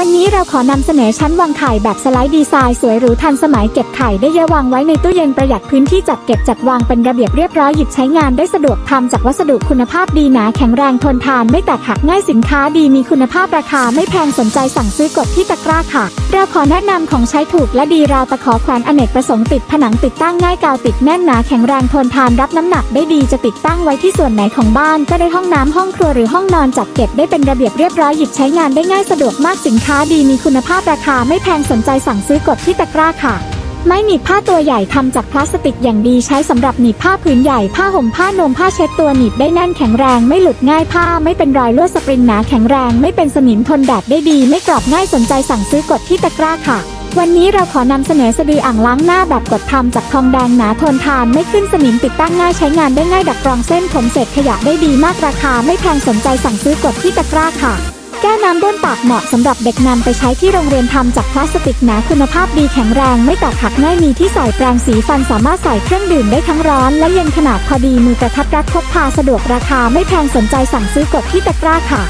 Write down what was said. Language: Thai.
วันนี้เราขอนำเสนอชั้นวางไข่แบบสไลด์ดีไซน์สวยหรูทันสมัยเก็บไข่ได้เยอะวางไว้ในตู้เย็นประหยัดพื้นที่จัดเก็บจัดวางเป็นระเบียบเรียบร้อยหยิบใช้งานได้สะดวกทำจากวัสดุคุณภาพดีหนาแข็งแรงทนทานไม่แตกหักง่ายสินค้าดีมีคุณภาพราคาไม่แพงสนใจสั่งซื้อกดที่ตะกร้าค่ะ เราขอแนะนำของใช้ถูกและดีราวตะขอแขวนอเนกประสงค์ติดผนังติดตั้งง่ายกาวติดแน่นหนาแข็งแรงทนทานรับน้ำหนักได้ดีจะติดตั้งไว้ที่ส่วนไหนของบ้านก็ได้ห้องน้ำห้องครัวหรือห้องนอนจัดเก็บได้เป็นระเบียบเรียบร้อยหยิบใช้งานได้ง่ายสะดวกมากสินค้าดีมีคุณภาพราคาไม่แพงสนใจสั่งซื้อกดที่ตะกร้าค่ะ ไม้หนีบผ้าตัวใหญ่ทำจากพลาสติกอย่างดีใช้สำหรับหนีบผ้าผืนใหญ่ผ้าห่มผ้านมผ้าเช็ดตัวหนีบได้แน่นแข็งแรงไม่หลุดง่ายผ้าไม่เป็นรอยลวดสปริงหนาแข็งแรงไม่เป็นสนิมทนแดดได้ดีไม่กรอบง่ายสนใจสั่งซื้อกดที่ตะกร้าค่ะ วันนี้เราขอนำเสนอสะดืออ่างล้างหน้าแบบกดทำจากทองแดงหนาทนทานไม่ขึ้นสนิมติดตั้งง่ายใช้งานได้ง่ายดักกรองเส้นผมเศษขยะได้ดีมากราคาไม่แพงสนใจสั่งซื้อกดที่ตะกร้าค่ะ แก้วน้ำด้นปากเหมาะสำหรับเด็กนำไปใช้ที่โรงเรียนทำจากพลาสติกหนาคุณภาพดีแข็งแรงไม่แตกหักง่ายมีที่ใส่แปรงสีฟันสามารถใส่เครื่องดื่มได้ทั้งร้อนและเย็นขนาดพอดีมือกระทัดรัดพกพาสะดวกราคาไม่แพงสนใจสั่งซื้อกดที่ตะกร้าค่ะ